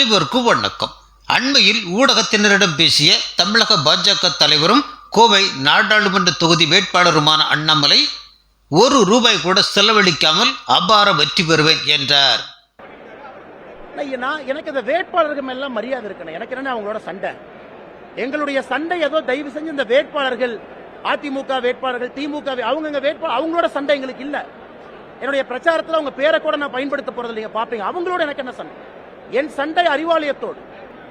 அனைவருக்கும் வணக்கம் அண்மையில் ஊடகத்தினரிடம் பேசிய தமிழக பாஜக தலைவரும் கோவை நாடாளுமன்ற தொகுதி வேட்பாளருமான அண்ணாமலை ஒரு ரூபாய் கூட செலவழிக்காமல் அபார வெற்றி பெறுவேன் என்றார். நான் எனக்கு இந்த வேட்பாளர்கள் எல்லாம் மரியாதை இருக்கணும். எனக்கு என்ன அவங்களோட சண்டை. எங்களுடைய சண்டை ஏதோ தயவு செஞ்சு இந்த வேட்பாளர்கள் அதிமுக வேட்பாளர்கள் திமுக அவங்க வேட்பாளர் அவங்களோட சண்டை எங்களுக்கு இல்ல. என்னுடைய பிரச்சாரத்துல அவங்க பேரை கூட நான் பயன்படுத்த போறது இல்லைங்க பாப்பீங்க. அவங்களோட எனக்கு என்ன சண்டை? என் சண்டை அறிவாலயத்தோடு.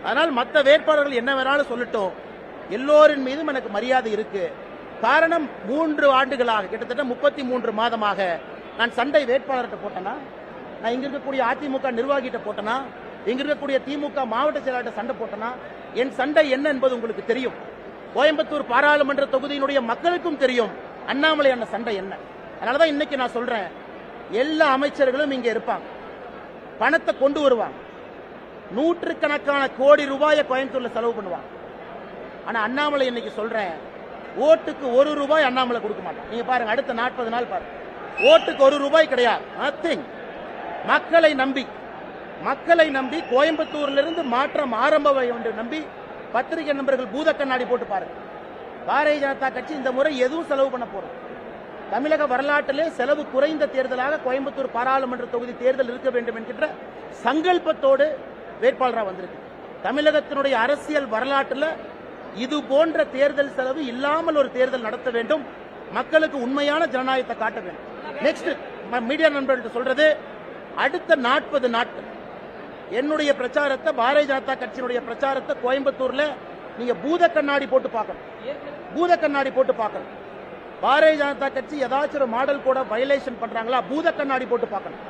அதனால் மற்ற வேட்பாளர்கள் என்ன வேணாலும் சொல்லட்டும் எல்லோரின் மீதும் எனக்கு மரியாதை இருக்கு. காரணம் மூன்று ஆண்டுகளாக கிட்டத்தட்ட முப்பத்தி மூன்று மாதமாக நான் சண்டை வேட்பாளர்கிட்ட போட்டேனா? நான் இங்க இருக்கக்கூடிய அதிமுக நிர்வாகிகிட்ட போட்டேனா? இங்க இருக்கக்கூடிய திமுக மாவட்ட செயலாளர்கிட்ட சண்டை போட்டேனா? என் சண்டை என்ன என்பது உங்களுக்கு தெரியும். கோயம்புத்தூர் பாராளுமன்ற தொகுதியினுடைய மக்களுக்கும் தெரியும் அண்ணாமலை அண்ணன் சண்டை என்ன. அதனாலதான் இன்னைக்கு நான் சொல்றேன் எல்லா அமைச்சர்களும் இங்க இருப்பாங்க. பணத்தை கொண்டு வருவாங்க. நூற்றுக்கணக்கான கோடி ரூபாயை கோயம்புத்தூர்ல செலவு பண்ணுவாங்க. ஆனா அண்ணாமலை இன்னைக்கு சொல்றேன் ஓட்டுக்கு ஒரு ரூபாய் அண்ணாமலை கொடுக்க மாட்டான். நீங்க பாருங்க அடுத்த நாற்பது நாள் பாருங்க. ஓட்டுக்கு ஒரு ரூபாய் கிடையாது. நத்திங் மக்களை நம்பி மக்களை நம்பி கோயம்புத்தூர்லிருந்து மாற்றம் ஆரம்ப என்று நம்பி பத்திரிகை நண்பர்கள் பூத கண்ணாடி போட்டு பாருங்க. பாரதிய ஜனதா கட்சி இந்த முறை எதுவும் செலவு பண்ண போறோம் தமிழக வரலாற்றிலே செலவு குறைந்த தேர்தலாக கோயம்புத்தூர் பாராளுமன்ற தொகுதி தேர்தல் இருக்க வேண்டும் என்கின்ற சங்கல்பத்தோடு வேட்பாளராக வந்திருக்கு. தமிழகத்தினுடைய அரசியல் வரலாற்றில் இது போன்ற தேர்தல் செலவு இல்லாமல் ஒரு தேர்தல் நடத்த வேண்டும். மக்களுக்கு உண்மையான ஜனநாயகத்தை காட்ட வேண்டும். நெக்ஸ்ட் மீடியா நண்பர்கள்ட்ட சொல்றது அடுத்த நாற்பது நாட்கள் என்னுடைய பிரச்சாரத்தை பாரதிய ஜனதா கட்சியினுடைய பிரச்சாரத்தை கோயம்புத்தூர்ல நீங்க பூத கண்ணாடி போட்டு பார்க்கணும். பூத கண்ணாடி போட்டு பார்க்கணும். பாரதிய ஜனதா கட்சி ஏதாச்சும் ஒரு மாடல் கூட வயலேஷன் பண்றாங்களா பூத கண்ணாடி போட்டு பார்க்கணும்.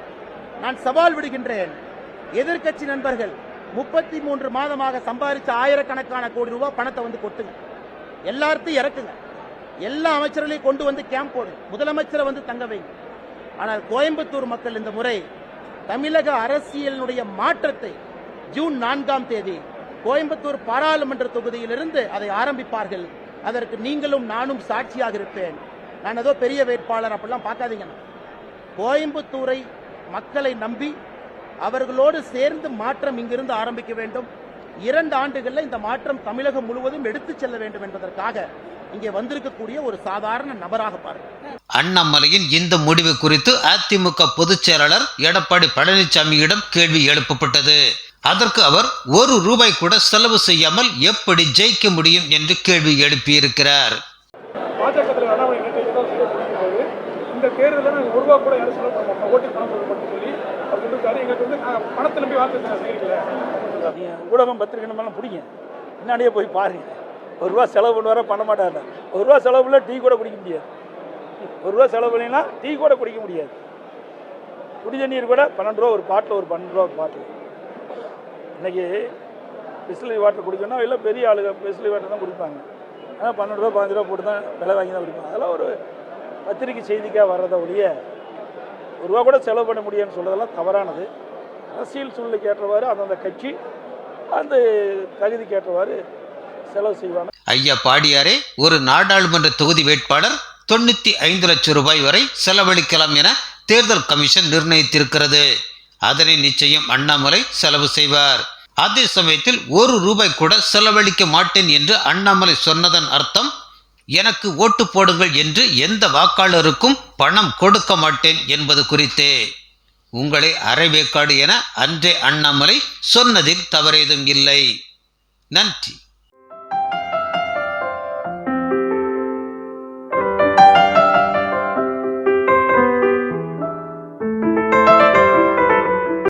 நான் சவால் விடுகின்றேன். எதிர்க்கட்சி நண்பர்கள் முப்பத்தி மூன்று மாதமாக சம்பாதிச்ச ஆயிரக்கணக்கான கோடி ரூபாய் பணத்தை வந்து கொட்டுங்க. எல்லார்த்தையும் இறக்குங்க. எல்லா அமைச்சர்களையும் கொண்டு வந்து கேம்ப் போடு முதலமைச்சரை வந்து தங்க வைங்க. ஆனால் கோயம்புத்தூர் மக்கள் இந்த முறை தமிழக அரசியலினுடைய மாற்றத்தை ஜூன் நான்காம் தேதி கோயம்புத்தூர் பாராளுமன்ற தொகுதியிலிருந்து அதை ஆரம்பிப்பார்கள். அதற்கு நீங்களும் நானும் சாட்சியாக இருப்பேன். நான் ஏதோ பெரிய வேட்பாளர் அப்படிலாம் பார்க்காதீங்க. கோயம்புத்தூரை மக்களை நம்பி அவர்களோடு சேர்ந்து மாற்றம் இங்கிருந்து ஆரம்பிக்க வேண்டும். இரண்டு ஆண்டுகளில் இந்த மாற்றம் தமிழகம் முழுவதும் எடுத்துச் செல்ல வேண்டும் என்பதற்காக இங்கே வந்திருக்கக்கூடிய ஒரு சாதாரண நபராக பாருங்கள் அண்ணாமலையின் இந்த முடிவு குறித்து அதிமுக பொதுச் செயலாளர் எடப்பாடி பழனிசாமியிடம் கேள்வி எழுப்பப்பட்டது. அதற்கு அவர் ஒரு ரூபாய் கூட செலவு செய்யாமல் எப்படி ஜெயிக்க முடியும் என்று கேள்வி எழுப்பியிருக்கிறார். இந்த தேர்தலில் நாங்கள் ஒரு ரூபா கூட யாரும் செலவு பண்ண மாட்டோம். ஓட்டு பணம் கொடுக்க சொல்லி அவர் சொல்லியிருக்காரு. எங்களுக்கு வந்து நாங்கள் பணத்தை நம்பி வார்த்தை செய்யல ஊடகம் பத்திரிகை நம்மளாம் பிடிங்க. முன்னாடியே போய் பாருங்க. ஒரு ரூபா செலவு பண்ணுவார பண்ண மாட்டாங்க ஒரு ரூபா செலவு பண்ணல டீ கூட குடிக்க முடியாது. ஒரு ரூபா செலவு பண்ணினா டீ கூட குடிக்க முடியாது. குடி தண்ணீர் கூட பன்னெண்டு ரூபா ஒரு பாட்டில் ஒரு பன்னெண்டு ரூபா ஒரு பாட்டில். இன்றைக்கி பிஸ்லரி வாட்டர் குடிக்கணும் இல்லை பெரிய ஆளுங்க பிஸ்லரி வாட்டர் தான் குடிப்பாங்க. ஆனால் பன்னெண்டு ரூபா பதினஞ்சு ரூபா போட்டு தான் விலை வாங்கி தான் குடிப்பாங்க. அதெல்லாம் ஒரு பத்திரிக்கை செய்திக்காக வர்றதை ஒழிய ஒரு ரூபா கூட செலவு பண்ண முடியும்னு சொல்கிறதெல்லாம் தவறானது. அரசியல் சூழ்நிலைக்கு ஏற்றவாறு அந்தந்த கட்சி அந்த தகுதிக்கு ஏற்றவாறு செலவு செய்வாங்க. ஐயா பாடியாரே ஒரு நாடாளுமன்ற தொகுதி வேட்பாளர் தொண்ணூத்தி ஐந்து லட்சம் ரூபாய் வரை செலவழிக்கலாம் என தேர்தல் கமிஷன் நிர்ணயித்திருக்கிறது. அதனை நிச்சயம் அண்ணாமலை செலவு செய்வார். அதே சமயத்தில் ஒரு ரூபாய் கூட செலவழிக்க மாட்டேன் என்று அண்ணாமலை சொன்னதன் அர்த்தம் எனக்கு ஓட்டு போடுங்கள் என்று எந்த வாக்காளருக்கும் பணம் கொடுக்க மாட்டேன் என்பது குறித்தே. உங்களை அரைவேக்காடு என அன்றே அண்ணாமலை சொன்னதில் தவறேதும் இல்லை. நன்றி.